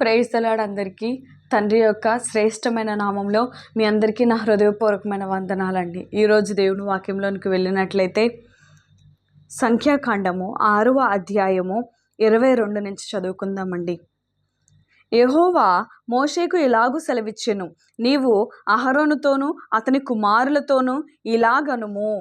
Praise the Lord అందరికీ. తండ్రి యొక్క శ్రేష్టమైన నామంలో మీ అందరికీ నా హృదయపూర్వకమైన వందనాలండి. ఈరోజు దేవుని వాక్యంలోనికి వెళ్ళినట్లయితే సంఖ్యాకాండము ఆరవ అధ్యాయము ఇరవై రెండు నుంచి చదువుకుందామండి. యహోవా మోషేకు ఇలాగూ సెలవిచ్చెను. నీవు అహరోనుతోనూ అతని కుమారులతోనూ ఇలాగనుము.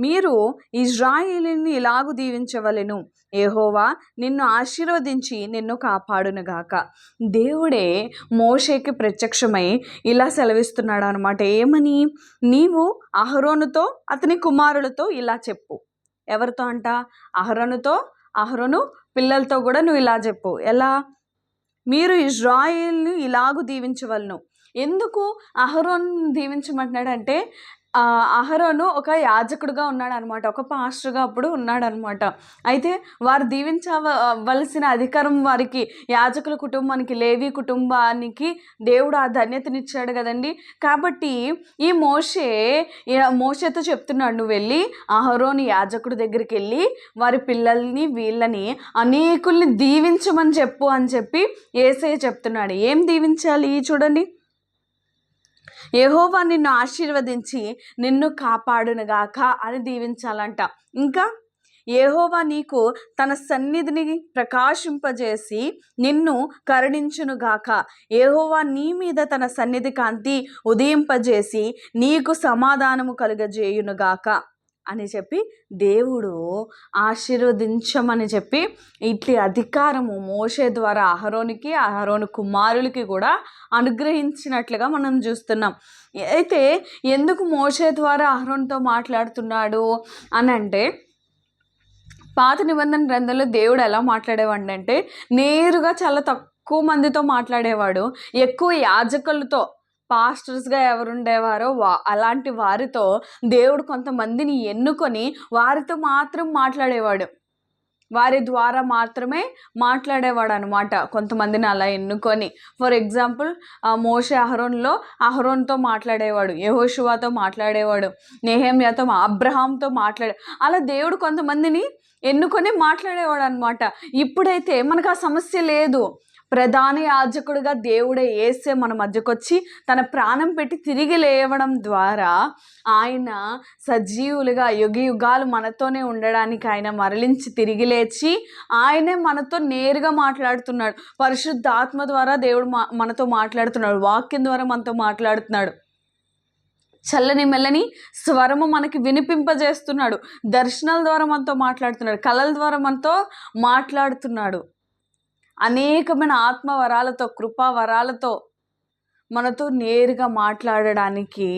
మీరు ఇజ్రాయిలీని ఇలాగు దీవించవలెను. ఏహోవా నిన్ను ఆశీర్వదించి నిన్ను కాపాడునుగాక. దేవుడే మోషేకి ప్రత్యక్షమై ఇలా సెలవిస్తున్నాడు అనమాట ఏమని? నీవు అహరోనుతో అతని కుమారులతో ఇలా చెప్పు. ఎవరితో అంట? అహరోనుతో అహరోను పిల్లలతో కూడా నువ్వు ఇలా చెప్పు. ఎలా? మీరు ఇజ్రాయిల్ని ఇలాగు దీవించవలను. ఎందుకు అహరోన్ దీవించమంటున్నాడంటే అహరోను ఒక యాజకుడుగా ఉన్నాడు అనమాట ఒక పాస్టర్గా అప్పుడు ఉన్నాడు అనమాట అయితే వారు దీవించవలసిన అధికారం వారికి యాజకుల కుటుంబానికి లేవి కుటుంబానికి దేవుడు ఆ ధన్యతనిచ్చాడు కదండి. కాబట్టి ఈ మోషే మోషేతో చెప్తున్నాడు నువ్వు వెళ్ళి అహరోని యాజకుడి దగ్గరికి వెళ్ళి వారి పిల్లల్ని వీళ్ళని అనేకుల్ని దీవించమని చెప్పు అని చెప్పి ఏసయ్య చెప్తున్నాడు. ఏం దీవించాలి? చూడండి. యహోవా నిన్ను ఆశీర్వదించి నిన్ను కాపాడునుగాక అని దీవించాలంట. ఇంకా ఏహోవా నీకు తన సన్నిధిని ప్రకాశింపజేసి నిన్ను కరుణించునుగాక. ఏహోవా నీ మీద తన సన్నిధి కాంతి ఉదయింపజేసి నీకు సమాధానము కలుగజేయునుగాక. అని చెప్పి దేవుడు ఆశీర్వదించమని చెప్పి ఇట్లి అధికారము మోషే ద్వారా అహరోనికి అహరోను కుమారులకి కూడా అనుగ్రహించినట్లుగా మనం చూస్తున్నాం. అయితే ఎందుకు మోషే ద్వారా అహరోన్తో మాట్లాడుతున్నాడు అని అంటే పాత నిబంధన గ్రంథంలో దేవుడు ఎలా మాట్లాడేవాడు అంటే నేరుగా చాలా తక్కువ మందితో మాట్లాడేవాడు ఎక్కువ యాజకులతో పాస్టర్స్గా ఎవరుండేవారో వా అలాంటి వారితో దేవుడు కొంతమందిని ఎన్నుకొని వారితో మాత్రం మాట్లాడేవాడు. వారి ద్వారా మాత్రమే మాట్లాడేవాడు అనమాట కొంతమందిని అలా ఎన్నుకొని. ఫర్ ఎగ్జాంపుల్ మోషే అహరోన్లో అహరోన్తో మాట్లాడేవాడు యహోషువాతో మాట్లాడేవాడు నెహేమ్యాతో అబ్రహాంతో మాట్లాడే అలా దేవుడు కొంతమందిని ఎన్నుకొని మాట్లాడేవాడు అనమాట ఇప్పుడైతే మనకు ఆ సమస్య లేదు. ప్రధాన యాజకుడుగా దేవుడే ఏసే మన మధ్యకొచ్చి తన ప్రాణం పెట్టి తిరిగి లేవడం ద్వారా ఆయన సజీవులుగా యుగ యుగాలు మనతోనే ఉండడానికి ఆయన మరలించి తిరిగి లేచి ఆయనే మనతో నేరుగా మాట్లాడుతున్నాడు. పరిశుద్ధాత్మ ద్వారా దేవుడు మా మనతో మాట్లాడుతున్నాడు. వాక్యం ద్వారా మనతో మాట్లాడుతున్నాడు. చల్లని మెల్లని స్వరము మనకి వినిపింపజేస్తున్నాడు. దర్శనాల ద్వారా మనతో మాట్లాడుతున్నాడు. కళల ద్వారా మనతో మాట్లాడుతున్నాడు. అనేకమైన ఆత్మవరాలతో కృపావరాలతో మనతో నేరుగా మాట్లాడడానికి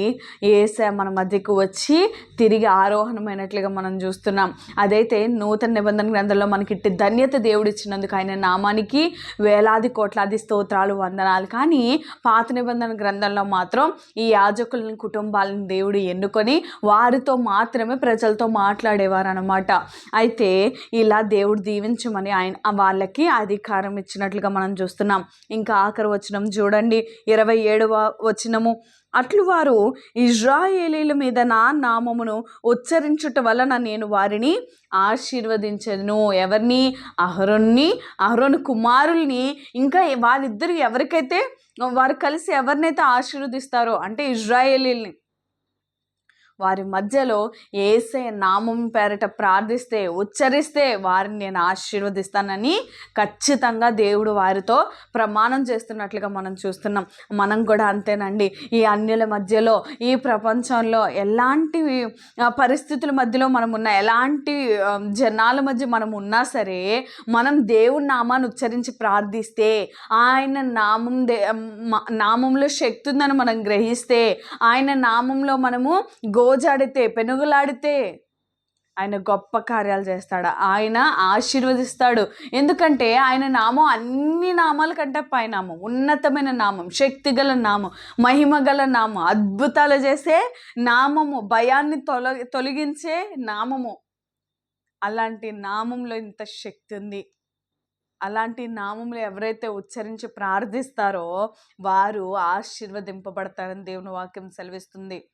ఏసే మన మధ్యకు వచ్చి తిరిగి ఆరోహణమైనట్లుగా మనం చూస్తున్నాం. అదైతే నూతన నిబంధన గ్రంథంలో మనకి ఇట్టి ధన్యత దేవుడు ఇచ్చినందుకు ఆయన నామానికి వేలాది కోట్లాది స్తోత్రాలు వందనాలు. కానీ పాత నిబంధన గ్రంథంలో మాత్రం ఈ యాజకులను కుటుంబాలను దేవుడు ఎన్నుకొని వారితో మాత్రమే ప్రజలతో మాట్లాడేవారు అనమాట అయితే ఇలా దేవుడు దీవించమని ఆయన వాళ్ళకి అధికారం ఇచ్చినట్లుగా మనం చూస్తున్నాం. ఇంకా ఆఖరి వచనం చూడండి. ఇరవై ఏడవ వచనము. అట్లు వారు ఇజ్రాయేలీల మీద నా నామమును ఉచ్చరించుట వలన నేను వారిని ఆశీర్వదించను. ఎవరిని? అహరోన్ని అహరోను కుమారుల్ని. ఇంకా వాళ్ళిద్దరు ఎవరికైతే వారు కలిసి ఎవరినైతే ఆశీర్వదిస్తారో అంటే ఇజ్రాయేలీల్ని. వారి మధ్యలో ఏసే నామం పేరట ప్రార్థిస్తే ఉచ్చరిస్తే వారిని నేను ఆశీర్వదిస్తానని ఖచ్చితంగా దేవుడు వారితో ప్రమాణం చేస్తున్నట్లుగా మనం చూస్తున్నాం. మనం కూడా అంతేనండి. ఈ అన్యుల మధ్యలో ఈ ప్రపంచంలో ఎలాంటి పరిస్థితుల మధ్యలో మనం ఉన్న ఎలాంటి జనాల మధ్య మనం ఉన్నా సరే మనం దేవుడి నామాన్ని ఉచ్చరించి ప్రార్థిస్తే ఆయన నామం దే నామంలో శక్తి ఉందని మనం గ్రహిస్తే ఆయన నామంలో మనము గోజాడితే పెనుగులాడితే ఆయన గొప్ప కార్యాలు చేస్తాడు. ఆయన ఆశీర్వదిస్తాడు. ఎందుకంటే ఆయన నామం అన్ని నామాల కంటే పైనామం ఉన్నతమైన నామం శక్తిగల నామం మహిమ గల నామం అద్భుతాలు చేసే నామము భయాన్ని తొల తొలగించే నామము. అలాంటి నామంలో ఇంత శక్తి ఉంది. అలాంటి నామంలో ఎవరైతే ఉచ్చరించి ప్రార్థిస్తారో వారు ఆశీర్వదింపబడతారని దేవుని వాక్యం సెలవిస్తుంది.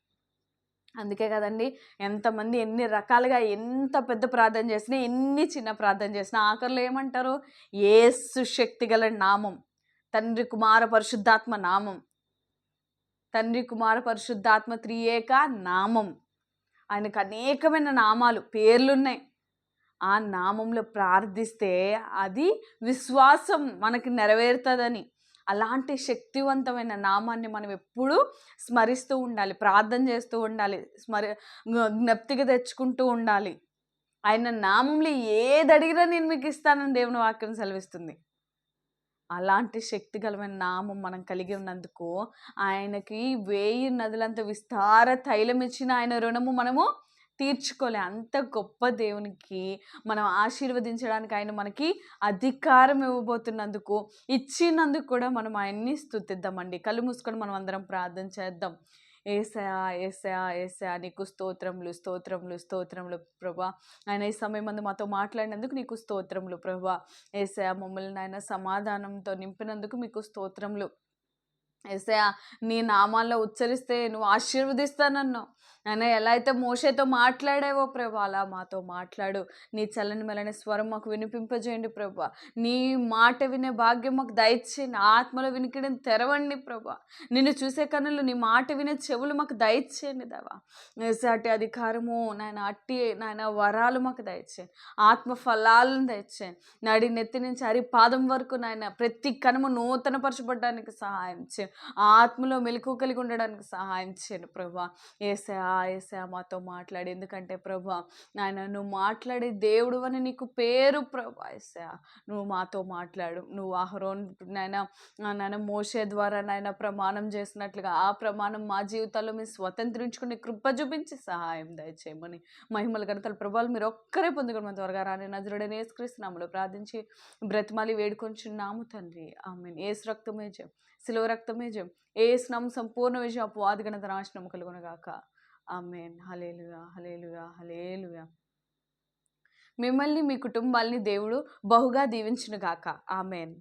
అందుకే కదండి ఎంతమంది ఎన్ని రకాలుగా ఎంత పెద్ద ప్రార్థన చేసినా ఎన్ని చిన్న ప్రార్థన చేసినా ఆఖరిలో ఏమంటారు? ఏసు శక్తి గల నామం తండ్రి కుమార పరిశుద్ధాత్మ నామం తండ్రి కుమార పరిశుద్ధాత్మ త్రియేక నామం. ఆయనకు అనేకమైన నామాలు పేర్లున్నాయి. ఆ నామంలో ప్రార్థిస్తే అది విశ్వాసం మనకి నెరవేరుతుందని అలాంటి శక్తివంతమైన నామాన్ని మనం ఎప్పుడూ స్మరిస్తూ ఉండాలి ప్రార్థన చేస్తూ ఉండాలి స్మరి జ్ఞప్తికి తెచ్చుకుంటూ ఉండాలి. ఆయన నామంలో ఏది అడిగినా నేను మీకు ఇస్తానని దేవుని వాక్యం సెలవిస్తుంది. అలాంటి శక్తిగలమైన నామం మనం కలిగి ఉన్నందుకు ఆయనకి వేయి నదులంత విస్తార తైలం ఇచ్చిన ఆయన రుణము మనము తీర్చుకోలే. అంత గొప్ప దేవునికి మనం ఆశీర్వదించడానికి ఆయన మనకి అధికారం ఇవ్వబోతున్నందుకు ఇచ్చినందుకు కూడా మనం ఆయన్ని స్థుతిద్దామండి. కళ్ళు మూసుకొని మనం అందరం ప్రార్థన చేద్దాం. ఏసయా ఏసయా ఏసయా నీకు స్తోత్రములు స్తోత్రములు స్తోత్రములు ప్రభా. ఆయన ఈ సమయం మందు మాతో మాట్లాడినందుకు నీకు స్తోత్రములు ప్రభా. ఏసయా మమ్మల్ని ఆయన సమాధానంతో నింపినందుకు మీకు స్తోత్రములు. ఏసయా నీ నామాల్లో ఉచ్చరిస్తే నువ్వు ఆశీర్వదిస్తానన్నావు. ఆయన ఎలా అయితే మోషేతో మాట్లాడావో ప్రభా అలా మాతో మాట్లాడు. నీ చల్లని మెలని స్వరం మాకు వినిపింపజేయండి ప్రభా. నీ మాట వినే భాగ్యం మాకు దయచేయండి. ఆత్మలో వినికిడిని తెరవండి ప్రభా. నిన్ను చూసే కన్నులు నీ మాట వినే చెవులు మాకు దయచేయండి దేవా. అట్టి అధికారము నాయన అట్టి నాయన వరాలు మాకు దయచేయండి. ఆత్మ ఫలాలను దయచేయండి. నడి నెత్తి నుంచి అరి పాదం వరకు నాయన ప్రతి కనుమ నూతనపరచబడడానికి సహాయం చేయండి. ఆత్మలో మెలకు కలిగి ఉండడానికి సహాయం చేయండి ప్రభా. ఏసయా ఏసయా మాతో మాట్లాడి. ఎందుకంటే ప్రభా నాయన నువ్వు మాట్లాడే దేవుడు అని నీకు పేరు ప్రభా ఏసయా నువ్వు మాతో మాట్లాడు. నువ్వు ఆహరోన్ నాయన నాయన మోసే ద్వారా నాయన ప్రమాణం చేసినట్లుగా ఆ ప్రమాణం మా జీవితాల్లో మీరు స్వతంత్రించుకుని కృప చూపించి సహాయం దయచేయమని మహిమల గణతల ప్రభావాలు మీరు ఒక్కరే పొందుకుని త్వరగా రాని నజరుడని ఏసుక్రీస్తున్నాములు ప్రార్థించి బ్రతిమాలి వేడుకొంచున్నాము తండ్రి. ఆమె ఏసు రక్తమే జయం శిలువ రక్తమే జయం. ఏ స్నం సంపూర్ణ విజయం. అపవాది గణత నాశనం కలుగునగాక. ఆమెన్. హలేలుగా హలేలుగా హలేలుగా మిమ్మల్ని మీ కుటుంబాల్ని దేవుడు బహుగా దీవించునుగాక. ఆమెన్.